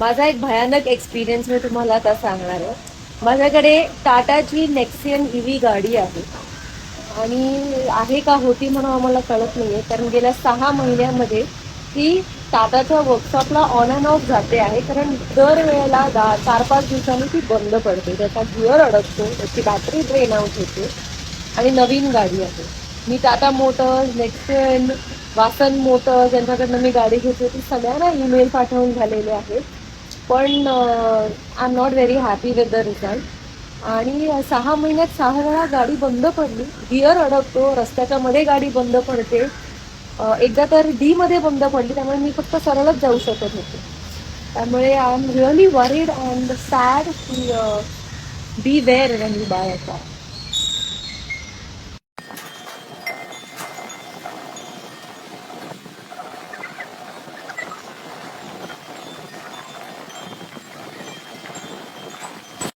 माझा एक भयानक एक्सपिरियन्स मी तुम्हाला आता सांगणार आहे. माझ्याकडे टाटाची नेक्सियन ईव्ही गाडी आहे. आणि आहे का होती म्हणून आम्हाला कळत नाही आहे कारण गेल्या सहा महिन्यामध्ये ती टाटाच्या वर्कशॉपला ऑन अँड ऑफ जाते आहे. कारण दर वेळेला दा चार पाच दिवसांनी ती बंद पडते. त्याचा गिअर अडकतो त्याची बॅटरी ड्रेन आउट होते. आणि नवीन गाडी आहे. मी Tata Motors Nexon Vasan Motors यांच्याकडनं मी गाडी घेतली ती सगळ्यांना ईमेल पाठवून झालेले आहेत. पण I'm not very happy with the result आणि सहा महिन्यात सहा वेळा गाडी बंद पडली. गिअर अडकतो रस्त्याच्या मध्ये गाडी बंद पडते. एकदा तर डी मध्ये बंद पडली त्यामुळे मी फक्त सरळच जाऊ शकत होते. त्यामुळे I'm really worried and sad की beware when you buy a car